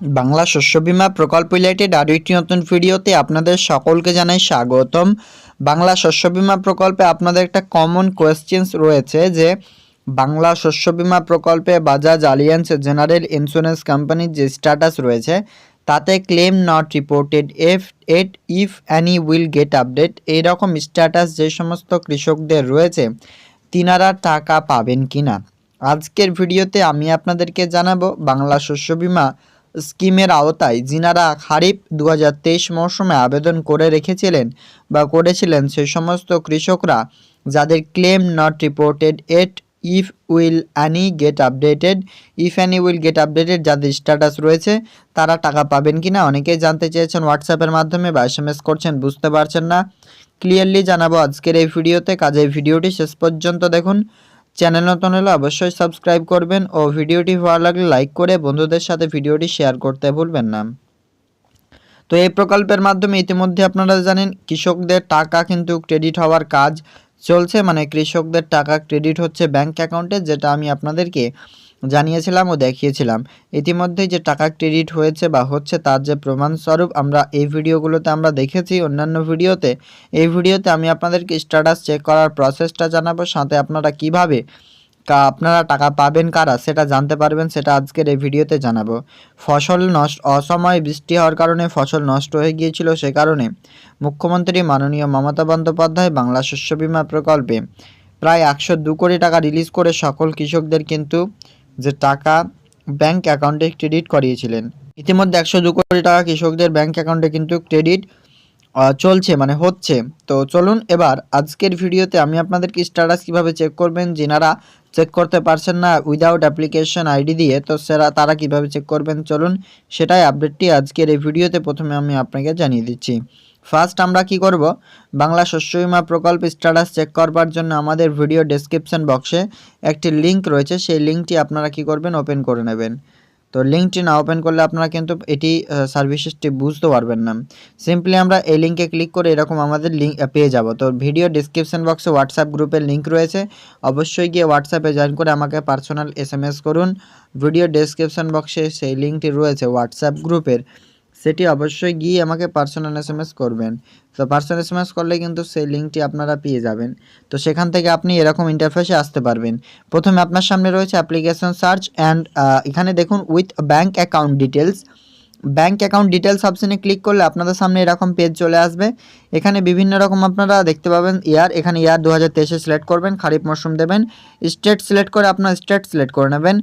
বাংলা শস্য বিমা প্রকল্প রিলেটেড আরও একটি নতুন ভিডিওতে আপনাদের সকলকে জানাই স্বাগতম। বাংলা শস্য বিমা প্রকল্পে আপনাদের একটা কমন কোয়েশ্চেন্স রয়েছে যে, বাংলা শস্য বিমা প্রকল্পে বাজাজ আলিয়ান্স জেনারেল ইন্স্যুরেন্স কোম্পানির যে স্ট্যাটাস রয়েছে, তাতে claim not reported F at if any will get update এইরকম স্ট্যাটাস যে সমস্ত কৃষকদের রয়েছে, তিনারা টাকা পাবেন কি না আজকের ভিডিওতে আমি আপনাদেরকে জানাব বাংলা শস্য বীমা স্কিমের আওতায় যিনারা খারিফ দু হাজার তেইশ মৌসুমে আবেদন করে রেখেছিলেন বা করেছিলেন সেই সমস্ত কৃষকরা যাদের claim not reported at if will any get updated if any will get updated যাদের স্ট্যাটাস রয়েছে, তারা টাকা পাবেন কি না অনেকেই জানতে চেয়েছেন হোয়াটসঅ্যাপের মাধ্যমে বা এস করছেন, বুঝতে পারছেন না। ক্লিয়ারলি জানাব আজকের এই ভিডিওতে। কাজে ভিডিওটি শেষ পর্যন্ত দেখুন। চ্যানেল নতুন হলে অবশ্যই সাবস্ক্রাইব করবেন ও ভিডিওটি ভালো লাগলে লাইক করে বন্ধুদের সাথে ভিডিওটি শেয়ার করতে ভুলবেন না। তো এই প্রকল্পের মাধ্যমে ইতিমধ্যে আপনারা জানেন, কৃষকদের টাকা কিন্তু ক্রেডিট হওয়ার কাজ চলছে। মানে কৃষকদের টাকা ক্রেডিট হচ্ছে ব্যাংক অ্যাকাউন্টে, যেটা আমি আপনাদেরকে জানিয়েছিলাম ও দেখিয়েছিলাম। ইতিমধ্যে যে টাকা ক্রেডিট হয়েছে বা হচ্ছে তার যে প্রমাণস্বরূপ আমরা এই ভিডিওগুলোতে আমরা দেখেছি, অন্যান্য ভিডিওতে, এই ভিডিওতে আমি আপনাদেরকে স্ট্যাটাস চেক করার প্রসেসটা জানাব, সাথে আপনারা কীভাবে কা, আপনারা টাকা পাবেন কারা সেটা জানতে পারবেন, সেটা আজকের এই ভিডিওতে জানাব। ফসল নষ্ট, অসময়ে বৃষ্টি হওয়ার কারণে ফসল নষ্ট হয়ে গিয়েছিল সে কারণে মুখ্যমন্ত্রী মাননীয় মমতা বন্দ্যোপাধ্যায় বাংলা শস্য বীমা প্রকল্পে প্রায় একশো দু কোটি টাকা রিলিজ করে সকল কৃষকদের কিন্তু যে টাকা ব্যাংক অ্যাকাউন্টে ক্রেডিট করিয়েছিলেন। ইতিমধ্যে একশো দু কোটি টাকা কৃষকদের ব্যাংক অ্যাকাউন্টে কিন্তু ক্রেডিট চলছে মানে হচ্ছে। তো চলুন এবার আজকের ভিডিওতে আমি আপনাদেরকে স্ট্যাটাস কীভাবে চেক করবেন, যেনারা চেক করতে পারছেন না উইদাউট অ্যাপ্লিকেশন আইডি দিয়ে, তো সেরা, তারা কীভাবে চেক করবেন, চলুন সেটাই আপডেটটি আজকের এই ভিডিওতে প্রথমে আমি আপনাকে জানিয়ে দিচ্ছি। ফার্স্ট আমরা কি করব? বাংলা শস্য বীমা প্রকল্প স্ট্যাটাস চেক করবার জন্য আমাদের ভিডিও ডেসক্রিপশন বক্সে একটি লিংক রয়েছে। সেই লিঙ্কটি আপনারা কি করবেন? ওপেন করে নেবেন। তো লিঙ্কটি না ওপেন করলে আপনারা কিন্তু এটি সার্ভিসেসটি বুঝতে পারবেন না। সিম্পলি আমরা এই লিঙ্কে ক্লিক করে এরকম আমাদের লিঙ্ক পেয়ে যাব। তো ভিডিও ডিসক্রিপশন বক্সে হোয়াটসঅ্যাপ গ্রুপের লিঙ্ক রয়েছে। অবশ্যই গিয়ে হোয়াটসঅ্যাপে জয়েন করে আমাকে পার্সোনাল এস করুন। ভিডিও ডেসক্রিপশন বক্সে সেই লিঙ্কটি রয়েছে হোয়াটসঅ্যাপ গ্রুপের সেটি অবশ্যই গিয়ে আমাকে পার্সোনাল এস এম এস করবেন। তো পার্সোনাল এস এম এস করলে কিন্তু সেই লিঙ্কটি আপনারা পেয়ে যাবেন। তো সেখান থেকে আপনি এরকম ইন্টারফেসে আসতে পারবেন। প্রথমে আপনার সামনে রয়েছে অ্যাপ্লিকেশন সার্চ অ্যান্ড এখানে দেখুন with bank account details bank account details অপশানে ক্লিক করলে আপনাদের সামনে এরকম পেজ চলে আসবে। এখানে বিভিন্ন রকম আপনারা দেখতে পাবেন ইয়ার। এখানে ইয়ার দু হাজার সিলেক্ট করবেন, খারিফ মরশুম দেবেন। স্টেট সিলেক্ট করে আপনার স্টেট সিলেক্ট করে নেবেন।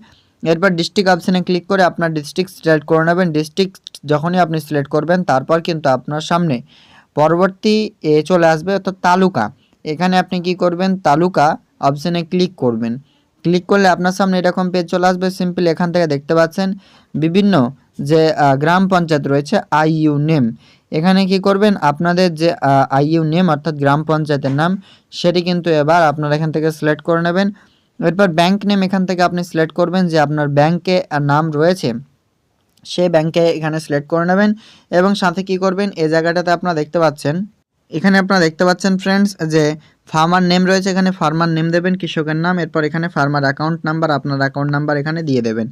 এরপর ডিস্ট্রিক্ট অপশনে ক্লিক করে আপনার ডিস্ট্রিক্ট সিলেক্ট করে নেবেন। ডিস্ট্রিক্ট যখনই আপনি সিলেক্ট করবেন, তারপর কিন্তু আপনার সামনে পরবর্তী এ চলে আসবে অর্থাৎ তালুকা। এখানে আপনি কি করবেন? তালুকা অপশনে ক্লিক করবেন। ক্লিক করলে আপনার সামনে এরকম পেজ চলে আসবে। সিম্পল এখান থেকে দেখতে পাচ্ছেন বিভিন্ন যে গ্রাম পঞ্চায়েত রয়েছে আইইউ নেম এখানে কি করবেন? আপনাদের যে আইইউ নেম অর্থাৎ গ্রাম পঞ্চায়েতের নাম, সেটি কিন্তু এবার আপনারা এখান থেকে সিলেক্ট করে নেবেন। এরপর ব্যাংক নেম এখান থেকে আপনি সিলেক্ট করবেন যে আপনার ব্যাংকে নাম রয়েছে। সে ব্যাংকে এখানে সিলেক্ট করে নেবেন এবং সাথে কি করবেন? এই জায়গাটাতে আপনারা দেখতে পাচ্ছেন, এখানে আপনারা দেখতে পাচ্ছেন ফ্রেন্ডস যে ফার্মার নেম রয়েছে, এখানে ফার্মার নেম দেবেন, কৃষকের নাম, এরপর এখানে ফার্মার অ্যাকাউন্ট নাম্বার আপনার অ্যাকাউন্ট নাম্বার এখানে দিয়ে দেবেন।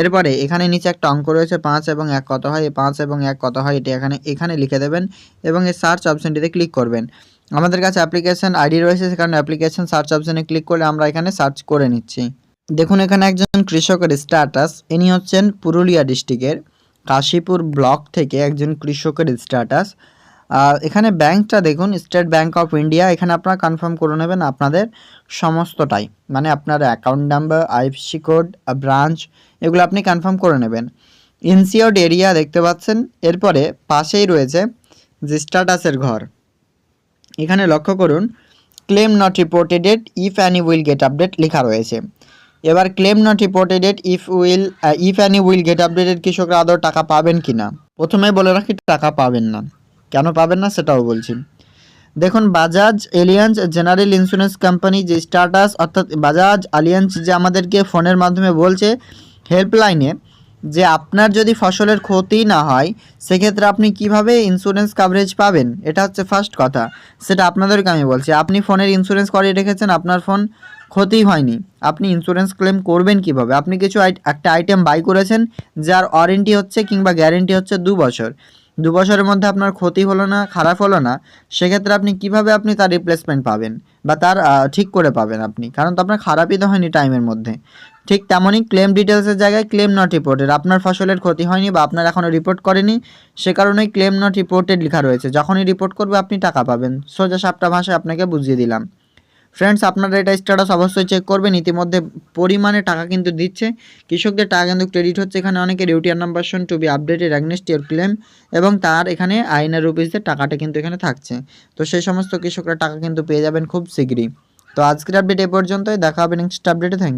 এরপরে এখানে নিচে একটা অঙ্ক রয়েছে, পাঁচ এবং এক কত হয়? পাঁচ এবং এক কত হয়? এটি এখানে এখানে লিখে দেবেন এবং এই সার্চ অপশনটিতে ক্লিক করবেন। আমাদের কাছে অ্যাপ্লিকেশন আইডি রয়েছে, সেখানে অ্যাপ্লিকেশন সার্চ অপশনে ক্লিক করে আমরা এখানে সার্চ করে নিচ্ছি। দেখুন, এখানে একজন কৃষকের স্ট্যাটাস ইনি হচ্ছেন পুরুলিয়া ডিস্ট্রিক্টের কাশীপুর ব্লক থেকে একজন কৃষকের স্ট্যাটাস এখানে ব্যাংকটা দেখুন স্টেট ব্যাংক অফ ইন্ডিয়া এখানে আপনারা কনফার্ম করে নেবেন আপনাদের সমস্তটাই। মানে আপনার account number IFSC code branch এগুলো আপনি কনফার্ম করে নেবেন। ইনসিওর্ড এরিয়া দেখতে পাচ্ছেন, এরপরে পাশেই রয়েছে যে স্ট্যাটাসের ঘর। এখানে লক্ষ্য করুন claim not reported at if any will get update লেখা রয়েছে। এবার claim not reported at if will if any will get updated কৃষকরা আদৌ টাকা পাবেন কি না? প্রথমে বলে রাখি, টাকা পাবেন না। কেন পাবেন না সেটাও বলছি। দেখুন Bajaj Allianz general insurance company যে স্ট্যাটাস অর্থাৎ বাজাজ আলিয়ান্স যে আমাদেরকে ফোনের মাধ্যমে বলছে হেল্পলাইনে যে আপনার যদি ফসলের ক্ষতি না হয়, সেক্ষেত্রে আপনি কীভাবে ইন্স্যুরেন্স কাভারেজ পাবেন? এটা হচ্ছে ফার্স্ট কথা। সেটা আপনাদেরকে আমি বলছি। আপনি ফোনের ইন্স্যুরেন্স করে রেখেছেন, আপনার ফোন ক্ষতি হয়নি। আপনি ইন্স্যুরেন্স ক্লেম করবেন কীভাবে? আপনি কিছু একটা আইটেম বাই করেছেন, যার ওয়ারেন্টি হচ্ছে কিংবা গ্যারেন্টি হচ্ছে দু বছর। দু বছরের মধ্যে আপনার ক্ষতি হলো না, খারাপ হলো না, সেক্ষেত্রে আপনি কীভাবে আপনি তার রিপ্লেসমেন্ট পাবেন? বা তার ঠিক করে পাবেন আপনি? কারণ তো আপনার খারাপই তো হয়নি টাইমের মধ্যে। ঠিক তেমনই ক্লেম ডিটেলসের জায়গায় ক্লেম নট রিপোর্টেড আপনার ফসলের ক্ষতি হয়নি বা আপনার এখনও রিপোর্ট করেনি, সে কারণেই ক্লেম নট রিপোর্টেড লেখা রয়েছে। যখনই রিপোর্ট করবে, আপনি টাকা পাবেন। সোজা সাপটা ভাষায় আপনাকে বুঝিয়ে দিলাম। ফ্রেন্ডস আপনারা এটা স্ট্যাটাস অবশ্যই চেক করবেন। ইতিমধ্যে পরিমাণে টাকা কিন্তু দিচ্ছে। কৃষকদের টাকা কিন্তু ক্রেডিট হচ্ছে। এখানে অনেকের UTR number shown to be updated against your claim এবং তার এখানে আইনের রুপিসদের টাকাটা কিন্তু এখানে থাকছে। তো সেই সমস্ত কৃষকরা টাকা কিন্তু পেয়ে যাবেন খুব শীঘ্রই তো আজকের আপডেট এ পর্যন্তই। দেখা হবে নেক্সট আপডেটে থ্যাংক ইউ